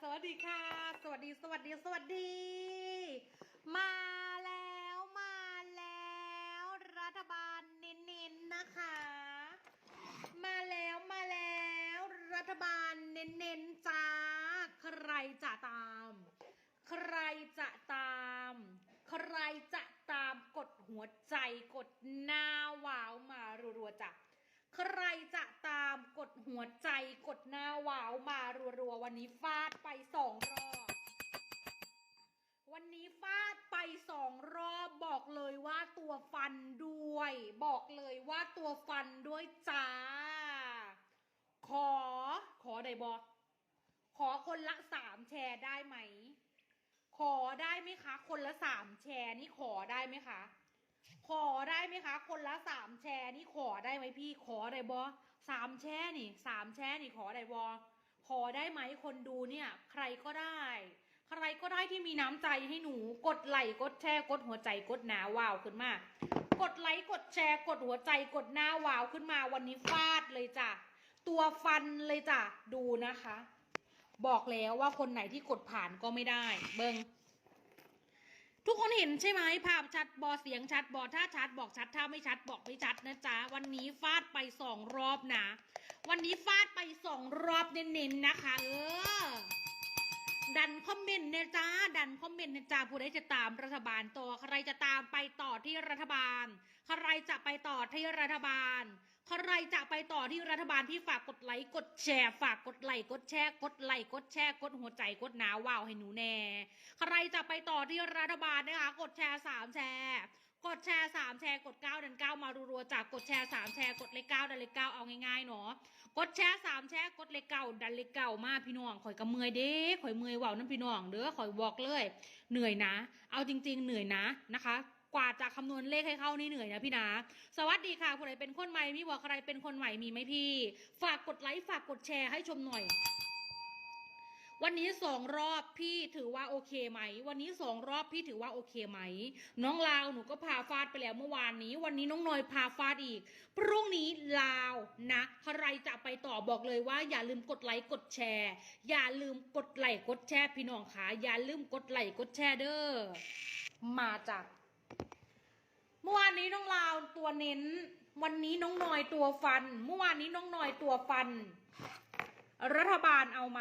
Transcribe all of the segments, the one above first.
สวัสดีค่ะ สวัสดีสวัสดีสวัสดี มาแล้วมาแล้ว รัฐบาลเน้นๆนะคะ มาแล้วมาแล้ว รัฐบาลเน้นๆจ้า ใครจะตาม ใครจะตาม ใครจะตามกดหัวใจกดหน้าว้าวมารัวๆจ้ะใครจ หัวใจกดหน้าว้าวมารัวๆ วันนี้ฟาดไปสองรอบ วันนี้ฟาดไปสองรอบบอกเลยว่าตัวฟันด้วย บอกเลยว่าตัวฟันด้วยจ้า ขอ ขอได้บอกขอคนละสามแชร์ได้ไหม ขอได้ไหมคะ คนละสามแชร์นี่ขอได้ไหมคะ ขอได้ไหมคะ คนละสามแชร์นี่ขอได้ไหมพี่ ขอได้บอ สามแชร์นี่สามแชร์นี่ขอได้บอขอได้ไหมคนดูเนี่ย ใครก็ได้ ใครก็ได้ที่มีน้ำใจให้หนู กดไลค์กดแชร์กดหัวใจกดหนาว้าวขึ้นมากดไลค์กดแชร์กดหัวใจกดหน้าว้าวขึ้นมาวันนี้ฟาดเลยจ้ะตัวฟันเลยจ้ะดูนะคะ บอกแล้วว่าคนไหนที่กดผ่านก็ไม่ได้ เบิง ทุกคนเห็นใช่ไหมภาพชัดบอเสียงชัดบอถ้าชัดบอกชัดถ้าไม่ชัดบอกไม่ชัดนะจ๊ะวันนี้ฟาดไปสองรอบนะ วันนี้ฟาดไปสองรอบเน้นๆนะคะเออดันคอมเมนต์เนี่ยจ้าดันคอมเมนต์เนี่ยจ้าผู้ใดจะตามรัฐบาลต่อใครจะตามไปต่อที่รัฐบาล ใครจะไปต่อที่รัฐบาล ใครจะไปต่อที่รัฐบาลพี่ฝากกดไลค์กดแชร์ ฝากกดไลค์กดแชร์ กดไลค์กดแชร์ กดหัวใจกดหนาวว้าวให้หนูแน่ ใครจะไปต่อที่รัฐบาลนะคะ กดแชร์สามแชร์กดแชร์สามแชร์กดเก้าดันเก้ามารัวๆจากกดแชร์สามแชร์กดเลขเก้าดันเลขเก้าเอาง่ายๆเนาะกดแชร์สามแชร์กดเลขเก้าดันเลขเก้ามาพี่น้องข่อยก็เมื่อยเด้ข่อยเมื่อยว่านั่นพี่น้องเด้อข่อยบอกเลย เหนื่อยนะ เอาจริง ๆ เหนื่อยนะนะคะ กว่าจะคำนวณเลขให้เข้านี่เหนื่อยนะพี่นะสวัสดีค่ะผู้ใดเป็นคนใหม่พี่บอกใครเป็นคนใหม่มีไหมพี่ ฝากกดไลค์ฝากกดแชร์ให้ชมหน่อย วันนี้สองรอบพี่ถือว่าโอเคไหม วันนี้สองรอบพี่ถือว่าโอเคไหม น้องลาวหนูก็พาฟาดไปแล้วเมื่อวานนี้ วันนี้น้องนอยพาฟาดอีก พรุ่งนี้ลาวนะใครจะไปต่อบอกเลยว่า อย่าลืมกดไลค์กดแชร์ อย่าลืมกดไลค์กดแชร์พี่น้องค่ะอย่าลืมกดไลค์กดแชร์เด้อมาจาก เมื่อวานนี้น้องลาวตัวเน้น วันนี้น้องนอยตัวฟัน เมื่อวานนี้น้องนอยตัวฟัน รัฐบาลเอาไหม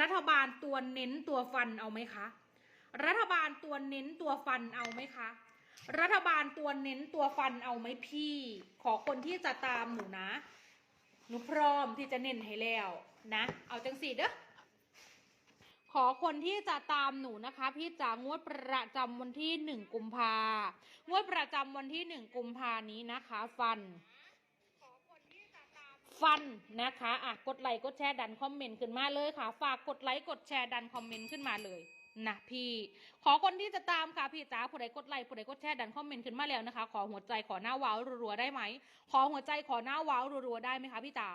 รัฐบาลตัวเน้นตัวฟันเอาไหมคะ รัฐบาลตัวเน้นตัวฟันเอาไหมคะ รัฐบาลตัวเน้นตัวฟันเอาไหมพี่ ขอคนที่จะตามหนูนะ หนูพร้อมที่จะเน้นให้แล้วนะ เอาจังสีเด้อ อคนที่จะตามหนูนะคะ พี่จ๋างวดประจำวันที่หนึ่งกุมภางวดประจำวันที่หนึ่งกุมภานี้นะคะ ฟัน ฟันนะคะอะกดไลค์กดแชร์ดันคอมเมนต์ขึ้นมาเลยค่ะ ฝากกดไลค์กดแชร์ดันคอมเมนต์ขึ้นมาเลย นะพี่ ขอคนที่จะตามค่ะพี่จ๋าผู้ใดกดไลค์ผู้ใดกดแชร์ดันคอมเมนต์ขึ้นมาแล้วนะคะ ขอหัวใจขอหน้าว้าวรัวๆได้ไหม ขอหัวใจขอหน้าว้าวรัวๆได้ไหมคะพี่จ๋า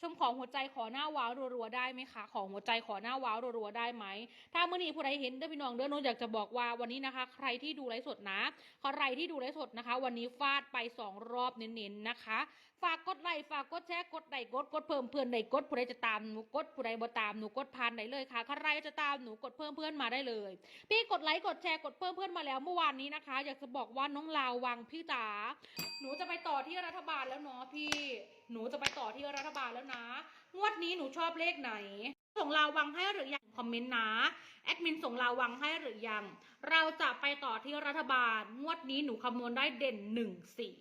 ชมขอหัวใจขอหน้าว้าวรัวๆได้ไหมคะ ขอหัวใจขอหน้าว้าวรัวๆได้ไหม ถ้าเมื่อนี้ผู้ใดเห็นเด้อพี่น้องเด้อหนูอยากจะบอกว่าวันนี้นะคะ ใครที่ดูไลฟ์สดนะใครที่ดูไลฟ์สดนะคะ วันนี้ฟาดไปสองรอบเน้นๆนะคะ ฝากกดไลค์ฝากกดแชร์กดไลค์กดกดเพิ่มเพื่อนใดกดผู้ใดจะตามหนูกดผู้ใดบ่ตามหนูกดผ่านได้เลยค่ะใครจะตามหนูกดเพิ่มเพื่อนมาได้เลย พี่กดไลค์กดแชร์กดเพิ่มเพื่อนมาแล้วเมื่อวานนี้นะคะ อยากจะบอกว่าน้องลาววังพี่จ๋าหนูจะไปต่อที่รัฐบาลแล้วเนาะพี่หนูจะไปต่อที่รัฐบาลแล้วนะงวดนี้หนูชอบเลขไหน ส่งลาววังให้หรือยังคอมเมนต์นะแอดมินส่งลาววังให้หรือยัง เราจะไปต่อที่รัฐบาล งวดนี้หนูคำนวณได้เด่นหนึ่งสี่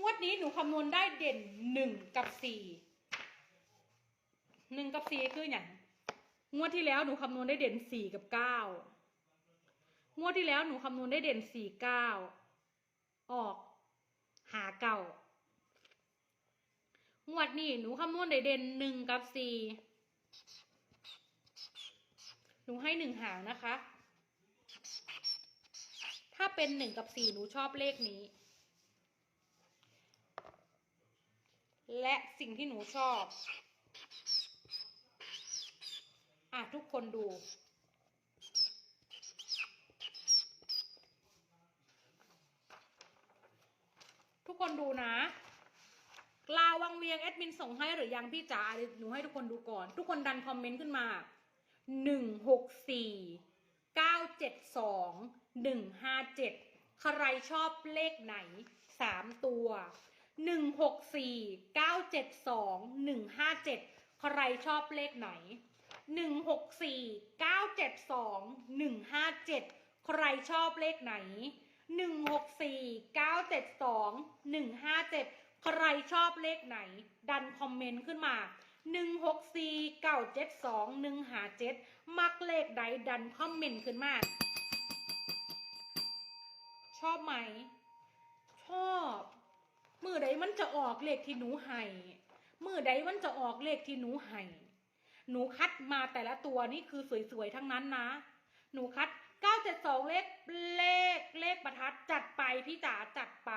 งวดนี้หนูคำนวณได้เด่นหนึ่งกับสี่หนึ่งกับสี่คืออย่าง งวดที่แล้วหนูคำนวณได้เด่นสี่กับเก้างวดที่แล้วหนูคำนวณได้เด่นสี่เก้าออก หาเก่างวดนี้หนูคำนวณได้เด่นหนึ่งกับสี่หนูให้หนึ่งหางนะคะ ถ้าเป็นหนึ่งกับสี่หนูชอบเลขนี้ และสิ่งที่หนูชอบ อ่ะทุกคนดู ทุกคนดูนะลาวังเวียงแอดมินส่งให้หรือยังพี่จ๋าหนูให้ทุกคนดูก่อน ทุกคนดันคอมเมนต์ขึ้นมาหนึ่งหกสี่เก้าเจ็ดสองหนึ่งห้าเจ็ดใครชอบเลขไหนสามตัวหนึ่งหกสี่เก้าเจ็ดสองหนึ่งห้าเจ็ดใครชอบเลขไหน หนึ่งหกสี่เก้าเจ็ดสองหนึ่งห้าเจ็ดใครชอบเลขไหนหนึ่งหกสี่เก้าเจ็ดสองหนึ่งห้าเจ็ดใครชอบเลขไหน ดันคอมเมนต์ขึ้นมาหนึ่งหกสี่เก้าเจ็ดสองหนึ่งหาเจ็ดมักเลขใดดันคอมเมนต์ขึ้นมา ชอบไหม ชอบมือใดมันจะออกเลขที่หนูให้มือใดมันจะออกเลขที่หนูให้ หนูคัดมาแต่ละตัวนี่คือสวยๆทั้งนั้นนะ หนูคัดเก้าเลขเลขเลขประทัดจัดไปพี่จ๋าจัดไป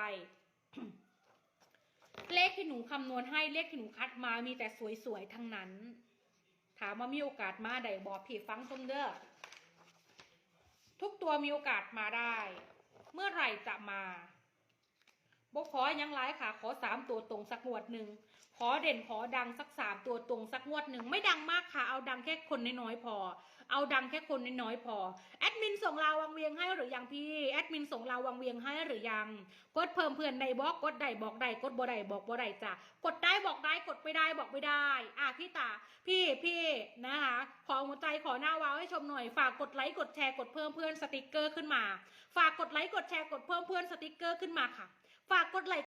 เลขที่หนูคำนวณให้เลขที่หนูคัดมามีแต่สวยๆทั้งนั้น ถามว่ามีโอกาสมาใดบอกพี่ฟังตรงเด้อทุกตัวมีโอกาสมาได้ เมื่อไหร่จะมา บกขอยังไลค่ะ ขอสามตัวตรงสักงวดหนึ่งขอเด่นขอดังสักสามตัวตรงสักงวดหนึ่งไม่ดังมากค่ะ เอาดังแค่คนน้อยๆพอ เอาดังแค่คนน้อยๆพอแอดมินส่งลาวังเวียงให้หรือยังพี่แอดมินส่งลาวังเวียงให้หรือยังกดเพิ่มเพื่อนใดบล็อกกดใดบอกใดกดบ่ใดบอกบ่ใดจ้ะกดได้บอกได้กดไม่ได้บอกไม่ได้อะพี่ตาพี่พี่นะคะขอหัวใจขอหน้าวาวให้ชมหน่อยฝากกดไลค์กดแชร์กดเพิ่มเพื่อนสติกเกอร์ขึ้นมา ฝากกดไลค์กดแชร์กดเพิ่มเพื่อนสติกเกอร์ขึ้นมาค่ะ ฝากกดไลค์